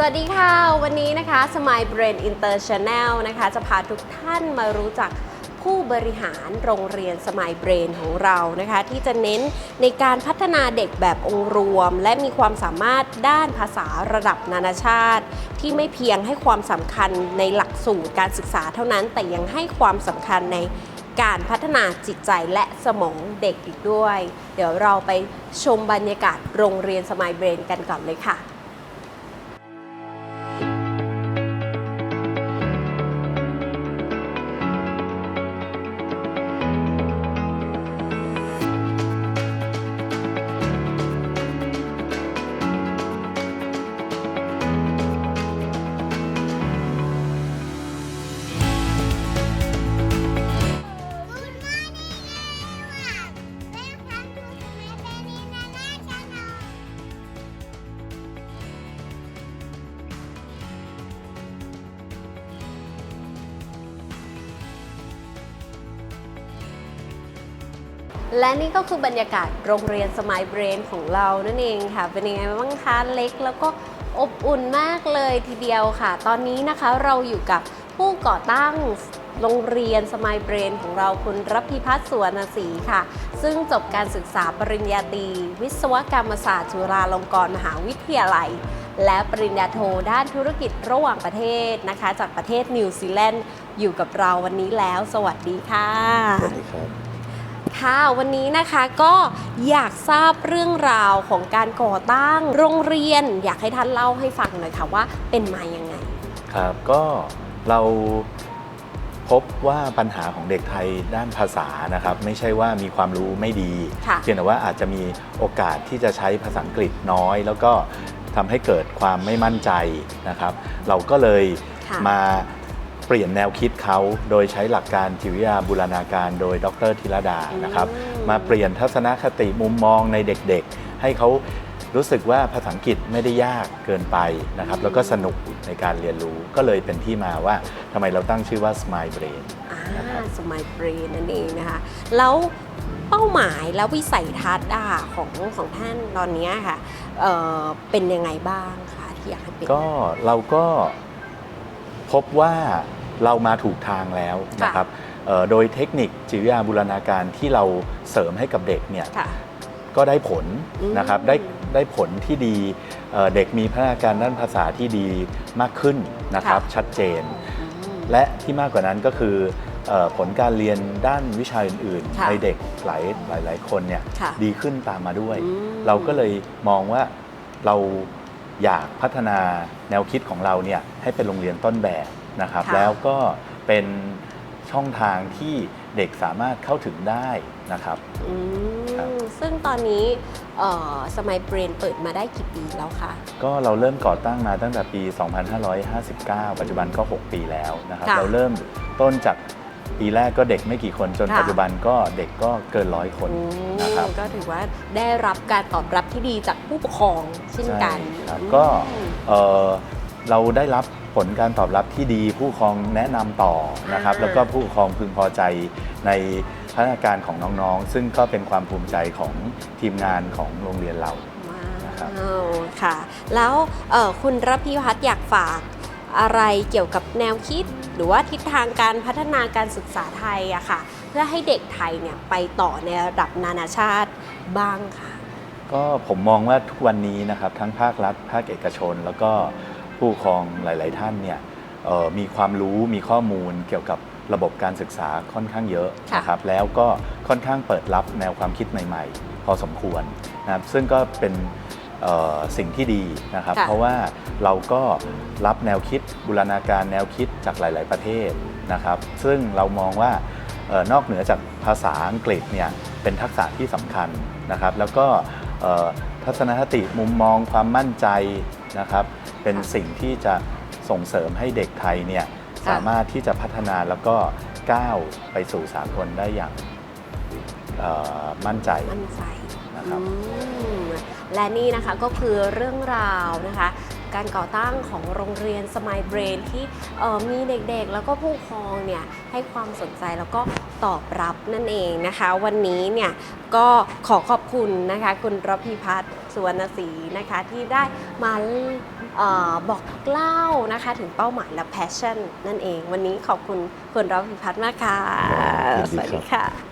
สวัสดีค่ะ วันนี้นะคะ Smile Brain International นะคะ จะพาทุกท่านมารู้จักผู้บริหารโรงเรียน Smile Brain ของเรานะคะ ที่จะเน้นในการพัฒนาเด็กแบบองค์รวม และมีความสามารถด้านภาษาระดับนานาชาติ ที่ไม่เพียงให้ความสำคัญในหลักสูตรการศึกษาเท่านั้น แต่ยังให้ความสำคัญในการพัฒนาจิตใจและสมองเด็กอีกด้วย เดี๋ยวเราไปชมบรรยากาศโรงเรียน Smile Brain กันก่อนเลยค่ะ และนี่ก็คือบรรยากาศโรงเรียนสม i l เบรนของเรานั่นเองค่ะ เป็นยังไงบ้างคะเล็กแล้วก็อบอุ่นมากเลยทีเดียวค่ะ ตอนนี้นะคะเราอยู่กับผู้ก่อตั้งโรงเรียนสม i l เบรนของเราคุณรับพิพัฒน์สวนศรีค่ะ ซึ่งจบการศึกษาปริญญาตรีวิศวกรรมศาสตร์จุฬาลงกรณ์มหาวิทยาลัย และปริญญาโทด้านธุรกิจระหว่างประเทศนะคะ จากประเทศนิวซีแลนด์อยู่กับเราวันนี้แล้ว สวัสดีค่ะสวัสดีครับ ค่ะ วันนี้นะคะก็อยากทราบเรื่องราวของการก่อตั้งโรงเรียน อยากให้ท่านเล่าให้ฟังหน่อยค่ะว่าเป็นมายังไง ครับก็เราพบว่าปัญหาของเด็กไทยด้านภาษานะครับ ไม่ใช่ว่ามีความรู้ไม่ดี ค่ะเพียงแต่ว่าอาจจะมีโอกาสที่จะใช้ภาษาอังกฤษน้อย แล้วก็ทำให้เกิดความไม่มั่นใจนะครับ เราก็เลยค่ะ มา เปลี่ยนแนวคิดเขาโดยใช้หลักการจิตวิทยาบูรณาการโดยดรธีรดานะครับอืมมาเปลี่ยนทัศนคติมุมมองในเด็กๆ ให้เขารู้สึกว่าภาษาอังกฤษไม่ได้ยากเกินไปนะครับ แล้วก็สนุกในการเรียนรู้ก็เลยเป็นที่มาว่าทำไมเราตั้งชื่อว่า Smile Brain อ่าสมัยเบรนนั่นเองนะคะ แล้วเป้าหมายและวิสัยทัศน์อะของของท่านตอนเนี้ยค่ะเอ่อเป็นยังไงบ้างคะที่อยากให้เป็นก็เราก็พบว่า เรามาถูกทางแล้วนะครับเอ่อโดยเทคนิคจิตวิทยาบูรณาการที่เราเสริมให้กับเด็กเนี่ยค่ะก็ได้ผลอืมนะครับได้ได้ผลที่ดีเอ่อเด็กมีพัฒนาการด้านภาษาที่ดีมากขึ้นนะครับชัดเจนอืมและที่มากกว่านั้นก็คือเออผลการเรียนด้านวิชาอื่นค่ะๆในเด็กหลายหลายหลายคนเนี่ยค่ะดีขึ้นตามมาด้วยอืมเราก็เลยมองว่าเราอยากพัฒนาแนวคิดของเราเนี่ยให้เป็นโรงเรียนต้นแบบ นะครับ ค่ะ แล้วก็เป็นช่องทางที่เด็กสามารถเข้าถึงได้นะครับ อืครับ มซึ่งตอนนี้สมัยเบรนเปิดมาได้กี่ปีแล้วคะ ก็เราเริ่มก่อตั้งมาตั้งแต่ปี 2559 ปัจจุบันก็ 6 ปีแล้วนะครับ ค่ะเราเริ่มต้นจากปีแรกก็เด็กไม่กี่คนจนค่ะ ปัจจุบันก็เด็กก็เกินร้อยคนอืมนะครับก็ถือว่าได้รับการตอบรับที่ดีจากผู้ปกครองเช่นกันใช่ครับอืมก็เอ่อเราได้รับผ ลการตอบรับที่ดีผู้ปกครองแนะนำต่อนะครับอ่าแล้วก็ผู้ปกครองพึงพอใจในพัฒนาการของน้องๆ ซึ่งก็เป็นความภูมิใจของทีมงานของโรงเรียนเรา นะครับ ว้าวค่ะ แล้วเอ่อคุณรพิพัฒน์อยากฝากอะไรเกี่ยวกับแนวคิด หรือว่าทิศทางการพัฒนาการศึกษาไทยอะค่ะ เพื่อให้เด็กไทยเนี่ยไปต่อในระดับนานาชาติบ้างค่ะ ก็ผมมองว่าทุกวันนี้นะครับ ทั้งภาครัฐ ภาคเอกชน แล้วก็ ผู้ปกครองหลาย ๆ ท่านเนี่ยเอ่อมีความรู้มีข้อมูลเกี่ยวกับระบบการศึกษาค่อนข้างเยอะค่ะนะครับแล้วก็ค่อนข้างเปิดรับแนวความคิดใหม่ ๆ พอสมควรนะครับซึ่งก็เป็นเอ่อสิ่งที่ดีนะครับค่ะเพราะว่าเราก็รับแนวคิดบูรณาการแนวคิดจากหลาย ๆ ประเทศนะครับ ซึ่งเรามองว่าเออนอกเหนือจากภาษาอังกฤษเนี่ยเป็นทักษะที่สำคัญนะครับ แล้วก็เอ่อทัศนคติมุมมองความมั่นใจนะครับ เป็นสิ่งที่จะส่งเสริมให้เด็กไทยเนี่ยค่ะสามารถที่จะพัฒนาแล้วก็ก้าวไปสู่สากลได้อย่างเอ่อมั่นใจมั่นใจนะครับอืมและนี่นะคะก็คือเรื่องราวนะคะ การก่อตั้งของโรงเรียนสม l ยเบรนที่เอ่อมีเด็กๆ แล้วก็ผู้ปกครองเนี่ยให้ความสนใจแล้วก็ตอบรับนั่นเองนะคะ วันนี้เนี่ยก็ขอขอบคุณนะคะ คุณรพีพัฒน์สุวรรณศรีนะคะที่ได้มาเออบอกเล่านะคะ ถึงเป้าหมายและ passion นั่นเอง วันนี้ขอบคุณคุณรพีพัฒน์มากค่ะยินดีสวัสครัดีบค่ะ